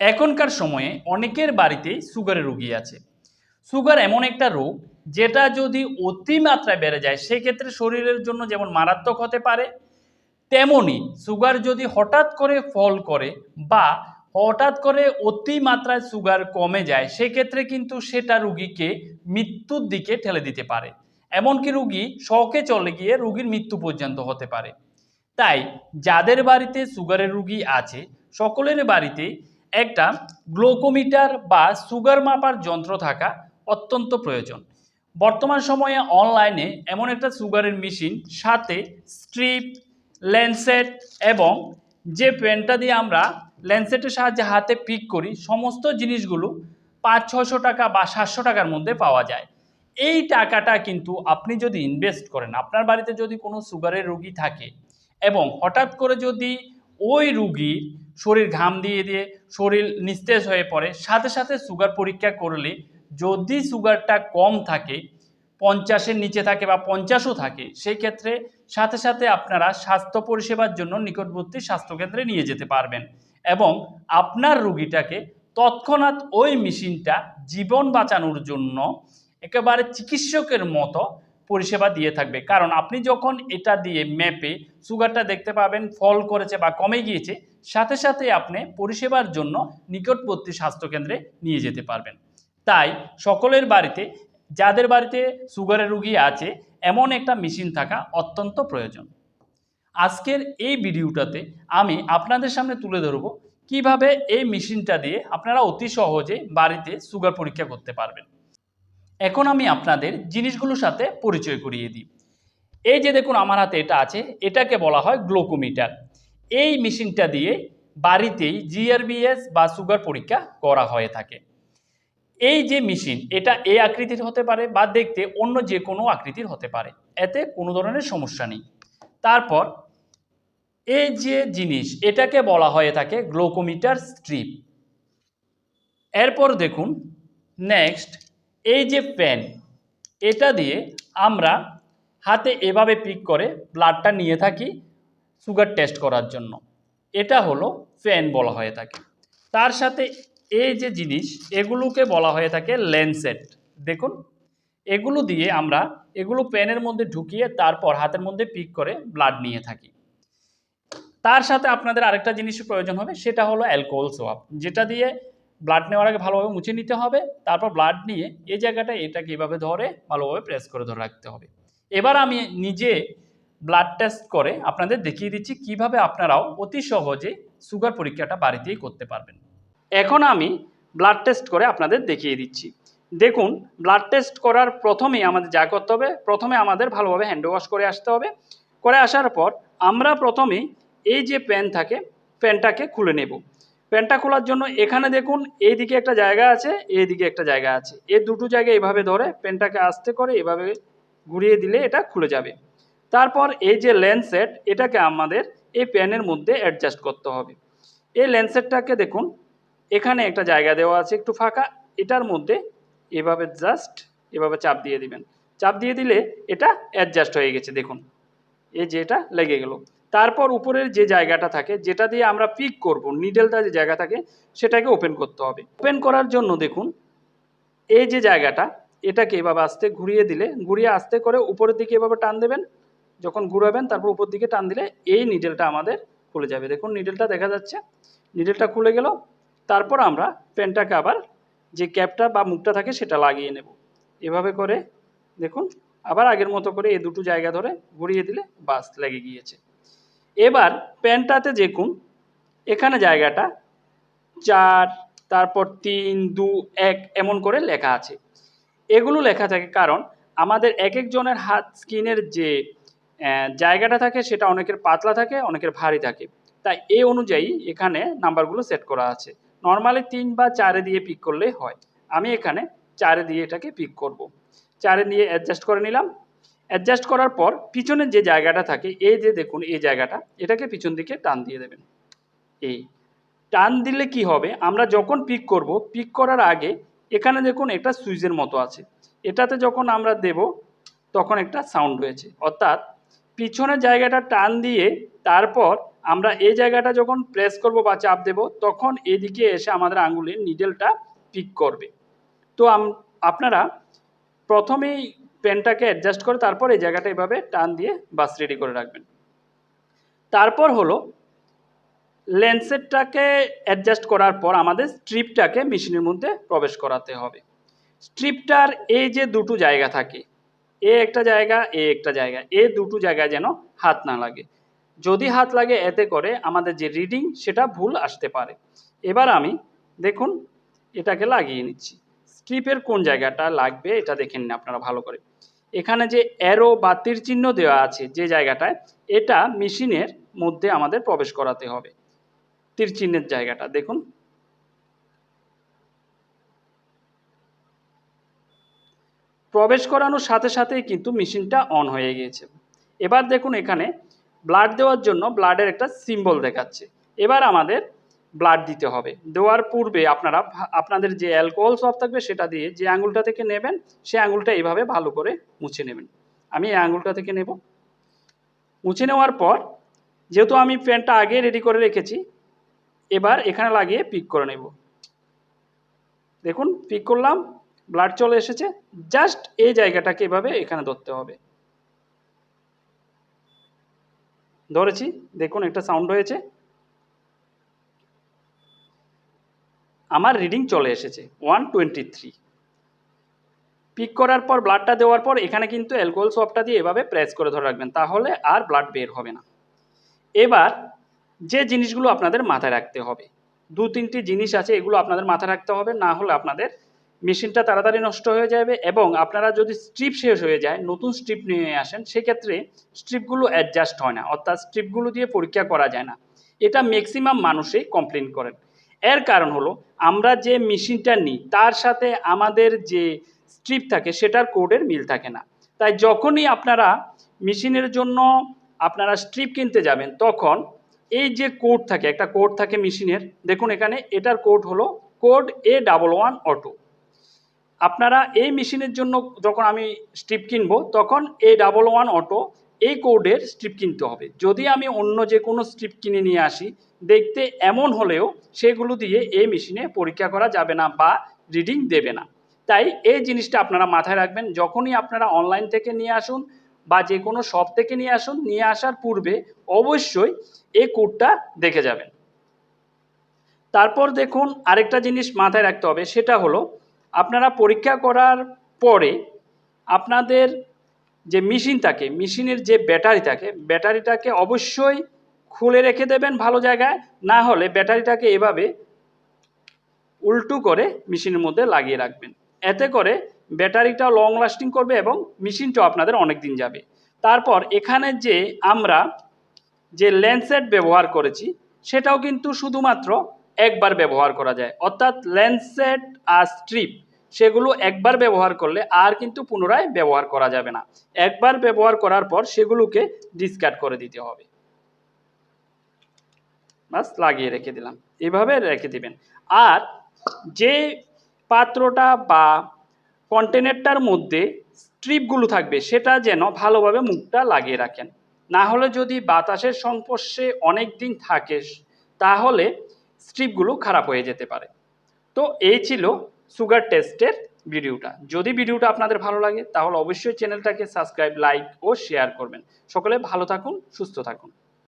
এখনকার সময়ে অনেকের বাড়িতেই সুগারের রোগী আছে। সুগার এমন একটা রোগ যেটা যদি অতিমাত্রায় বেড়ে যায়, সেক্ষেত্রে শরীরের জন্য যেমন মারাত্মক হতে পারে, তেমনি সুগার যদি হঠাৎ করে ফল করে বা হঠাৎ করে অতিমাত্রায় সুগার কমে যায়, সেক্ষেত্রে কিন্তু সেটা রুগীকে মৃত্যুর দিকে ঠেলে দিতে পারে। এমনকি রুগী শখে চলে গিয়ে রুগীর মৃত্যু পর্যন্ত হতে পারে। তাই যাদের বাড়িতে সুগারের রুগী আছে, সকলের বাড়িতে একটা গ্লোকোমিটার বা সুগার মাপার যন্ত্র থাকা অত্যন্ত প্রয়োজন। বর্তমান সময়ে অনলাইনে এমন একটা সুগারের মেশিন, সাথে স্ট্রিপ ল্যান্সেট এবং যে পেনটা দিয়ে আমরা ল্যান্সেটের সাহায্যে হাতে পিক করি, সমস্ত জিনিসগুলো পাঁচ ছশো টাকা বা সাতশো টাকার মধ্যে পাওয়া যায়। এই টাকাটা কিন্তু আপনি যদি ইনভেস্ট করেন, আপনার বাড়িতে যদি কোনো সুগারের রোগী থাকে এবং হঠাৎ করে যদি ওই রুগীর শরীর ঘাম দিয়ে দিয়ে শরীর নিস্তেজ হয়ে পড়ে, সাথে সাথে সুগার পরীক্ষা করলে যদি সুগারটা কম থাকে, পঞ্চাশের নিচে থাকে বা পঞ্চাশও থাকে সেই ক্ষেত্রে সাথে সাথে আপনারা স্বাস্থ্য পরিষেবার জন্য নিকটবর্তী স্বাস্থ্যকেন্দ্রে নিয়ে যেতে পারবেন এবং আপনার রুগীটাকে তৎক্ষণাৎ ওই মেশিনটা জীবন বাঁচানোর জন্য একেবারে চিকিৎসকের মতো পরিষেবা দিয়ে থাকবে। কারণ আপনি যখন এটা দিয়ে ম্যাপে সুগারটা দেখতে পাবেন ফল করেছে বা কমে গিয়েছে, সাথে সাথে আপনি পরিষেবার জন্য নিকটবর্তী স্বাস্থ্যকেন্দ্রে নিয়ে যেতে পারবেন। তাই সকলের বাড়িতে, যাদের বাড়িতে সুগারের রুগী আছে, এমন একটা মেশিন থাকা অত্যন্ত প্রয়োজন। আজকের এই ভিডিওটাতে আমি আপনাদের সামনে তুলে ধরব, কীভাবে এই মেশিনটা দিয়ে আপনারা অতি সহজে বাড়িতে সুগার পরীক্ষা করতে পারবেন। এখন আমি আপনাদের জিনিসগুলোর সাথে পরিচয় করিয়ে দিই। এই যে দেখুন, আমার হাতে এটা আছে। এটাকে বলা হয় গ্লোকোমিটার। এই মেশিনটা দিয়ে বাড়িতেই জিআরবিএস বা সুগার পরীক্ষা করা হয়ে থাকে। এই যে মেশিন, এটা এ আকৃতির হতে পারে বা দেখতে অন্য যে কোনো আকৃতির হতে পারে। এতে কোনো ধরনের সমস্যা নেই। তারপর, এই যে জিনিস, এটাকে বলা হয়ে থাকে গ্লোকোমিটার স্ট্রিপ। এরপর দেখুন, নেক্সট এই যে পেন এটা দিয়ে আমরা হাতে এভাবে পিক করে ব্লাডটা নিয়ে থাকি সুগার টেস্ট করার জন্য। এটা হলো পেন বলা হয়ে থাকে। তার সাথে এই যে জিনিস, এগুলোকে বলা হয়ে থাকে লেন্সেট দেখুন, এগুলো দিয়ে আমরা, এগুলো প্যানের মধ্যে ঢুকিয়ে তারপর হাতের মধ্যে পিক করে ব্লাড নিয়ে থাকি। তার সাথে আপনাদের আরেকটা জিনিসের প্রয়োজন হবে, সেটা হলো অ্যালকোহল সোয়াব যেটা দিয়ে ব্লাড নেওয়ার আগে ভালোভাবে মুছে নিতে হবে, তারপর ব্লাড নিয়ে এই জায়গাটা এটাকে এভাবে ধরে ভালোভাবে প্রেস করে ধরে রাখতে হবে। এবার আমি নিজে ব্লাড টেস্ট করে আপনাদের দেখিয়ে দিচ্ছি কীভাবে আপনারাও অতি সহজে সুগার পরীক্ষাটা বাড়িতেই করতে পারবেন। এখন আমি ব্লাড টেস্ট করে আপনাদের দেখিয়ে দিচ্ছি। দেখুন ব্লাড টেস্ট করার প্রথমেই আমাদের যা করতে হবে, প্রথমে আমাদের ভালোভাবে হ্যান্ড ওয়াশ করে আসতে হবে। করে আসার পর আমরা প্রথমেই এই যে প্যান থাকে প্যানটাকে খুলে নেব। প্যানটা খোলার জন্য এখানে দেখুন, এইদিকে একটা জায়গা আছে, এইদিকে একটা জায়গা আছে। এই দুটো জায়গায় এভাবে ধরে প্যানটাকে আস্তে করে এভাবে ঘুরিয়ে দিলে এটা খুলে যাবে। তারপর এই যে লেন্সেট এটাকে আমাদের এই প্যানের মধ্যে অ্যাডজাস্ট করতে হবে। এই লেন্সেটটাকে দেখুন, এখানে একটা জায়গা দেওয়া আছে একটু ফাঁকা, এটার মধ্যে এভাবে জাস্ট এভাবে চাপ দিয়ে দিবেন। চাপ দিয়ে দিলে এটা অ্যাডজাস্ট হয়ে গেছে, দেখুন। এই যে এটা লেগে গেল। তারপর উপরের যে জায়গাটা থাকে, যেটা দিয়ে আমরা পিক করব নিডেলটা যে জায়গা থাকে, সেটাকে ওপেন করতে হবে। ওপেন করার জন্য দেখুন, এই যে জায়গাটা, এটাকে এভাবে আস্তে ঘুরিয়ে দিলে, ঘুরিয়ে আস্তে করে উপরের দিকে এভাবে টান দেবেন, যখন ঘুরাবেন তারপর উপর দিকে টান দিলে এই নিডেলটা আমাদের খুলে যাবে। দেখুন নিডেলটা দেখা যাচ্ছে নিডেলটা খুলে গেল, তারপর আমরা পেনটাকে আবার যে ক্যাপটা বা মুখটা থাকে, সেটা লাগিয়ে নেব। এভাবে করে, দেখুন, আবার আগের মতো করে এই দুটো জায়গা ধরে ঘুরিয়ে দিলে বাস লেগে গিয়েছে। এবার পেনটাতে দেখুন, এখানে জায়গাটা চার, তারপর তিন, দু, এক এমন করে লেখা আছে। এগুলো লেখা থাকে কারণ আমাদের এক একজনের হাত স্কিনের যে জায়গাটা থাকে সেটা অনেকের পাতলা থাকে, অনেকের ভারী থাকে। তাই এই অনুযায়ী এখানে নাম্বারগুলো সেট করা আছে। নর্মালি তিন বা চারে দিয়ে পিক করলেই হয়। আমি এখানে চারে দিয়ে এটাকে পিক করব। চারে নিয়ে অ্যাডজাস্ট করে নিলাম। অ্যাডজাস্ট করার পর পিছনের যে জায়গাটা থাকে এই যে দেখুন এই জায়গাটা, এটাকে পিছন দিকে টান দিয়ে দেবেন। এই টান দিলে কি হবে? আমরা যখন পিক করব পিক করার আগে এখানে দেখুন একটা সুইচের মতো আছে। এটাতে যখন আমরা দেব, তখন একটা সাউন্ড হয়েছে অর্থাৎ পিছনের জায়গাটা টান দিয়ে তারপর আমরা এই জায়গাটা যখন প্রেস করব বা চাপ দেব, তখন এদিকে এসে আমাদের আঙুলের নিডেলটা পিক করবে। তো আপনারা প্রথমেই পেনটাকে অ্যাডজাস্ট করে তারপর এই জায়গাটা এভাবে টান দিয়ে বাস রেডি করে রাখবেন। তারপর হলো লেন্সেরটাকে অ্যাডজাস্ট করার পর আমাদের স্ট্রিপটাকে মেশিনের মধ্যে প্রবেশ করাতে হবে। স্ট্রিপটার এই যে দুটো জায়গা থাকে, এ একটা জায়গা, এ একটা জায়গা, এ দুটো জায়গায় যেন হাত না লাগে। যদি হাত লাগে, এতে করে আমাদের যে রিডিং সেটা ভুল আসতে পারে। এবার আমি দেখুন, এটাকে লাগিয়ে নিচ্ছি। স্ট্রিপের কোন জায়গাটা লাগবে এটা দেখে নিন আপনারা ভালো করে। এখানে যে অ্যারো বা তীর চিহ্ন দেওয়া আছে যে জায়গাটায় এটা মেশিনের মধ্যে আমাদের প্রবেশ করাতে হবে। তীর চিহ্নের জায়গাটা দেখুন। প্রবেশ করানোর সাথে সাথেই কিন্তু মেশিনটা অন হয়ে গিয়েছে। এবার দেখুন এখানে ব্লাড দেওয়ার জন্য ব্লাডের একটা সিম্বল দেখাচ্ছে। এবার আমাদের ব্লাড দিতে হবে। দেওয়ার পূর্বে আপনারা আপনাদের যে অ্যালকোহল সব থাকবে সেটা দিয়ে যে আঙুলটা থেকে নেবেন সেই আঙুলটা এইভাবে ভালো করে মুছে নেবেন। আমি এই আঙুলটা থেকে নেব। মুছে নেওয়ার পর, যেহেতু আমি পেনটা আগে রেডি করে রেখেছি, এবার এখানে লাগিয়ে পিক করে নেব। দেখুন পিক করলাম ব্লাড চলে এসেছে। জাস্ট এই জায়গাটাকে এভাবে এখানে ধরতে হবে। ধরেছি, দেখুন একটা সাউন্ড হয়েছে। আমার রিডিং চলে এসেছে ওয়ান টোয়েন্টি থ্রি পিক করার পর ব্লাডটা দেওয়ার পর, এখানে কিন্তু অ্যালকোহল সপটা দিয়ে এভাবে প্রেস করে ধরে রাখবেন, তাহলে আর ব্লাড বের হবে না। এবার, যে জিনিসগুলো আপনাদের মাথায় রাখতে হবে, দু তিনটি জিনিস আছে, এগুলো আপনাদের মাথায় রাখতে হবে, না হলে আপনাদের মেশিনটা তাড়াতাড়ি নষ্ট হয়ে যাবে এবং আপনারা যদি স্ট্রিপ শেষ হয়ে যায়, নতুন স্ট্রিপ নিয়ে আসেন, সেক্ষেত্রে স্ট্রিপগুলো অ্যাডজাস্ট হয় না, অর্থাৎ স্ট্রিপগুলো দিয়ে পরীক্ষা করা যায় না। এটা ম্যাক্সিমাম মানুষই কমপ্লেন করেন। এর কারণ হলো, আমরা যে মেশিনটা নিই, তার সাথে আমাদের যে স্ট্রিপ থাকে, সেটার কোডের মিল থাকে না। তাই যখনই আপনারা মেশিনের জন্য আপনারা স্ট্রিপ কিনতে যাবেন, তখন এই যে কোড থাকে, একটা কোড থাকে মেশিনের, দেখুন এখানে, এটার কোড হলো code A double one auto আপনারা এই মেশিনের জন্য যখন আমি স্ট্রিপ কিনবো, তখন এ ডাবল ওয়ান অটো এই কোডের স্ট্রিপ কিনতে হবে। যদি আমি অন্য যে কোনো স্ট্রিপ কিনে নিয়ে আসি, দেখতে এমন হলেও সেগুলো দিয়ে এই মেশিনে পরীক্ষা করা যাবে না বা রিডিং দেবে না। তাই এই জিনিসটা আপনারা মাথায় রাখবেন, যখনই আপনারা অনলাইন থেকে নিয়ে আসুন বা যে কোনো শপ থেকে নিয়ে আসুন, নিয়ে আসার পূর্বে অবশ্যই এই কোডটা দেখে যাবেন। তারপর দেখুন আরেকটা জিনিস মাথায় রাখতে হবে, সেটা হলো আপনারা পরীক্ষা করার পরে আপনাদের যে মেশিন থাকে মেশিনের যে ব্যাটারি থাকে ব্যাটারিটাকে অবশ্যই খুলে রেখে দেবেন ভালো জায়গায়, না হলে ব্যাটারিটাকে এভাবে উল্টু করে মেশিনের মধ্যে লাগিয়ে রাখবেন। এতে করে ব্যাটারিটা লং লাস্টিং করবে এবং মেশিনটাও আপনাদের অনেক দিন যাবে। তারপর এখানে যে আমরা যে লেন্সেট ব্যবহার করেছি, সেটাও কিন্তু শুধুমাত্র একবার ব্যবহার করা যায়। অর্থাৎ লেন্সেট আর স্ট্রিপ সেগুলো একবার ব্যবহার করলে আর কিন্তু পুনরায় ব্যবহার করা যাবে না। একবার ব্যবহার করার পর সেগুলোকে ডিসকার্ড করে দিতে হবে। বাস, লাগিয়ে রেখে দিলাম। এভাবে রেখে দিবেন। আর যে পাত্রটা বা কন্টেনারটার মধ্যে স্ট্রিপগুলো থাকবে, সেটা যেন ভালোভাবে মুখটা লাগিয়ে রাখেন। না হলে যদি বাতাসের সংস্পর্শে অনেক দিন থাকে, তাহলে স্ট্রিপগুলো খারাপ হয়ে যেতে পারে। তো এই ছিল সুগার টেস্টের ভিডিওটা। যদি ভিডিওটা আপনাদের ভালো লাগে, তাহলে অবশ্যই চ্যানেলটাকে সাবস্ক্রাইব, লাইক ও শেয়ার করবেন। সকলে ভালো থাকুন, সুস্থ থাকুন।